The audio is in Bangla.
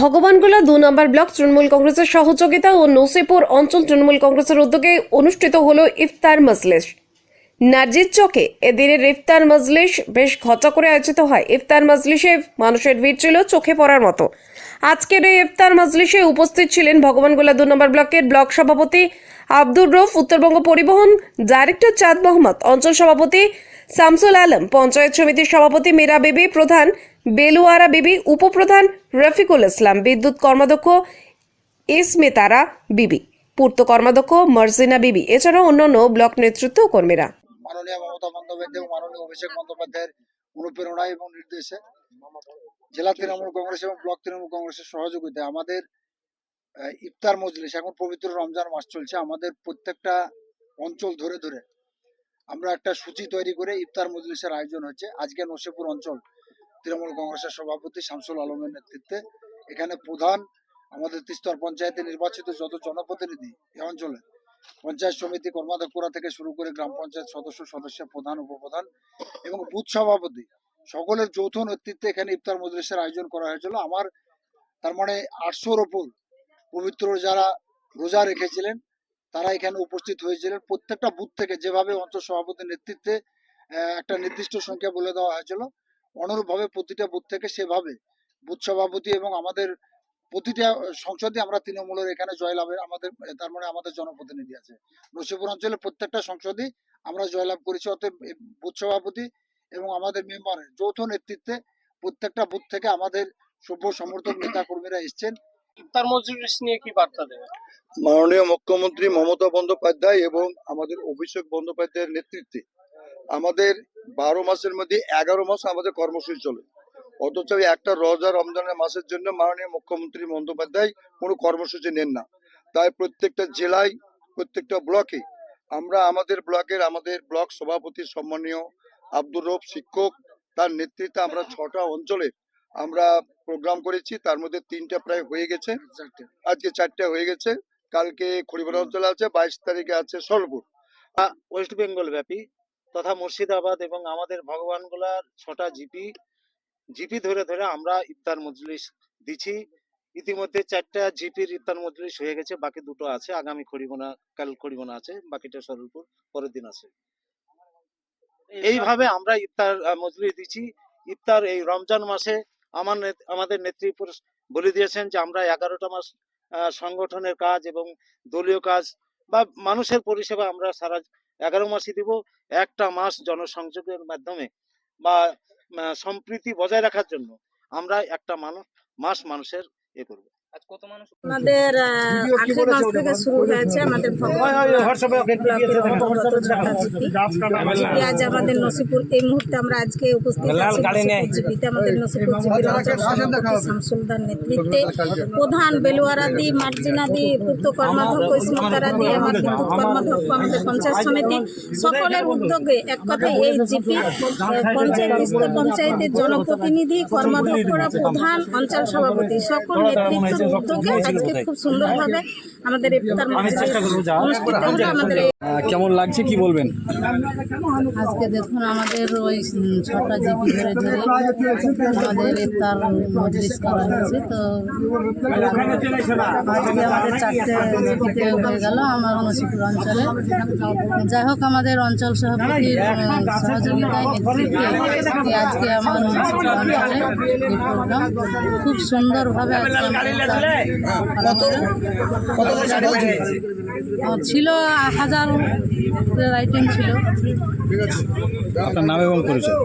ভগবানগোলা দু নম্বর ব্লক তৃণমূল কংগ্রেসের সহযোগিতা ও নসিপুর অঞ্চল তৃণমূল কংগ্রেসের উদ্যোগে অনুষ্ঠিত হলো ইফতার মজলিস। নার্জির চকে এদিনের ইফতার মজলিস বেশ ঘটা করে আয়োজিত হয়। ইফতার মজলিসে মানুষের ভিড় ছিল, চোখে পড়ার মতো। আজকের এই ইফতার মজলিসে উপস্থিত ছিলেন ভগবানগোলা দু নম্বর ব্লকের ব্লক সভাপতি আব্দুর রফ, উত্তরবঙ্গ পরিবহন ডাইরেক্টর চাঁদ মোহাম্মদ, অঞ্চল সভাপতি শামসুল আলম, পঞ্চায়েত সমিতির সভাপতি মীরা বিবি, প্রধান বেলুয়ারা বিবি উপপ্রধান রফিকুল ইসলাম, বিদ্যুৎ কর্মাধ্যক্ষ ইসমিতারা বিবি, পূর্ত কর্মাধ্যক্ষ মর্জিনা বিবি, এছাড়াও অন্যান্য ব্লক নেতৃত্ব কর্মীরা। মাননীয় মমতা বন্দ্যোপাধ্যায় এবং মাননীয় অভিষেক বন্দ্যোপাধ্যায়ের অনুপ্রেরণায় এবং নির্দেশে জেলা তৃণমূল কংগ্রেস এবং ব্লক তৃণমূল কংগ্রেসের সহযোগিতায় আমাদের ইফতার মজলিস, এখন পবিত্র রমজান মাস চলছে, আমাদের প্রত্যেকটা অঞ্চল ধরে ধরে আমরা একটা সূচি তৈরি করে ইফতার মজলিসের আয়োজন হচ্ছে। আজকে নসিপুর অঞ্চল তৃণমূল কংগ্রেসের সভাপতি শামসুল আলমের নেতৃত্বে এখানে প্রধান আমাদের তিস্তর পঞ্চায়েতে নির্বাচিত যত জনপ্রতিনিধি এই অঞ্চলে, পঞ্চায়েত সমিতি কর্মাধ্যক্ষরা থেকে শুরু করে গ্রাম পঞ্চায়েত সদস্য সদস্য প্রধান, উপপ্রধান এবং বুথ সভাপতি, সকলের যৌথ নেতৃত্বে এখানে ইফতার মজলিসের আয়োজন করা হয়েছিল। আমার তার মানে আটশোর ওপর পবিত্র যারা রোজা রেখেছিলেন, তারা এখানে উপস্থিত হয়েছিলেন। প্রত্যেকটা বুথ থেকে যেভাবে অঞ্চল সভাপতির নেতৃত্বে একটা নির্দিষ্ট সংখ্যা বলে দেওয়া হয়েছিল। অনুরূপভাবে প্রতিটা বুথ থেকে সেভাবে বুথ সভাপতি এবং আমাদের প্রতিটা সংসদে আমরা তৃণমূলের এখানে জয়লাভের আমাদের তার মানে আমাদের জনপ্রতিনিধি আছে। নসিপুর অঞ্চলের প্রত্যেকটা সংসদে আমরা জয়লাভ করেছি অতএব বুথ সভাপতি এবং আমাদের মেম্বারের যৌথ নেতৃত্বে প্রত্যেকটা বুথ থেকে আমাদের সভ্য সমর্থক নেতা কর্মীরা এসছেন। ইফতার মজলিস নিয়ে কি বার্তা দেবে মাননীয় মুখ্যমন্ত্রী মমতা বন্দ্যোপাধ্যায় এবং আমাদের অভিষেক বন্দ্যোপাধ্যায়ের নেতৃত্বে আমাদের বারো মাসের মধ্যে এগারো মাস আমাদের কর্মসূচি চলে। অথচ এই একটা রোজা রমজানের মাসের জন্য মাননীয় মুখ্যমন্ত্রী বন্দ্যোপাধ্যায় কোনো কর্মসূচি নেন না। তাই প্রত্যেকটা জেলায় প্রত্যেকটা ব্লকে আমরা আমাদের ব্লকের আমাদের ব্লক সভাপতি সম্মানীয় আব্দুর রব শিক্ষক তার নেতৃত্বে আমরা ছটা অঞ্চলে আমরা প্রোগ্রাম করেছি। তার মধ্যে তিনটা প্রায় হয়ে গেছে। আজকে চারটে হয়ে গেছে। কালকে খড়িপাড়া অঞ্চলে আছে বাইশ তারিখে আছে সলপুর ওয়েস্ট বেঙ্গল ব্যাপী তথা মুর্শিদাবাদ এবং আমাদের ভগবানগোলার ছটা জিপি জিপি ধরে ধরে আমরা ইফতার মজলিস দিচ্ছি। ইতিমধ্যে চারটা জিপির ইফতার মজলিস হয়ে গেছে, বাকি দুটো আছে। আগামী খড়িমোনা কাল খড়িমোনা আছে, বাকিটা সরলপুর, পরের দিন আছে। এইভাবে আমরা ইফতার মজলিস দিচ্ছি। ইফতার এই রমজান মাসে আমার আমাদের নেত্রী বলে দিয়েছেন যে আমরা এগারোটা মাস সংগঠনের কাজ এবং দলীয় কাজ বা মানুষের পরিষেবা আমরা সারা এগারো মাসই দিব, একটা মাস জনসংযোগের মাধ্যমে বা সম্প্রীতি বজায় রাখার জন্য আমরা একটা মানুষ, মাস মানুষের এ করব। আমাদের আখের মাস থেকে শুরু হয়েছে আমাদের ছটা জিপি জিপি আজ আমাদের নসিপুর এই মুহূর্তে আমরা আজকে উপস্থিত আছি আমাদের নসিপুর শামসুলদার নেতৃত্বে। প্রধান বেলুয়ারাদি মার্জিনাদি পূর্ত কর্মাধ্যক্ষ ইসমতারাদি আমার বিদ্যুৎ কর্মাধ্যক্ষ আমাদের পঞ্চায়েত সমিতি সকলের উদ্যোগে এক কথায় এই জিপি পঞ্চায়েত স্তর পঞ্চায়েতের জনপ্রতিনিধি কর্মাধ্যক্ষরা প্রধান অঞ্চল সভাপতি সকল নেতৃত্বের উদ্যোগে আজকে খুব সুন্দরভাবে আমাদের ইফতার অনুষ্ঠিত হলো আমাদের কেমন লাগছে কি বলবেন? আজকে দেখুন আমাদের ওই ছটা জিপি ধরে ধরে আমাদের ইফতার মজলিস করা হয়েছে। তো আজকে আমাদের চারটে জিপিতে হয়ে গেল আমার নসিপুর অঞ্চলে। যাই হোক আমাদের অঞ্চল সভাপতির সহযোগিতায় নেতৃত্বে আজকে আমার নসিপুর অঞ্চলে এই প্রোগ্রাম। খুব সুন্দরভাবে আজকে আহ, ছিল হাজার আইটেম ছিল। আপনার নাম এবং পরিচয়।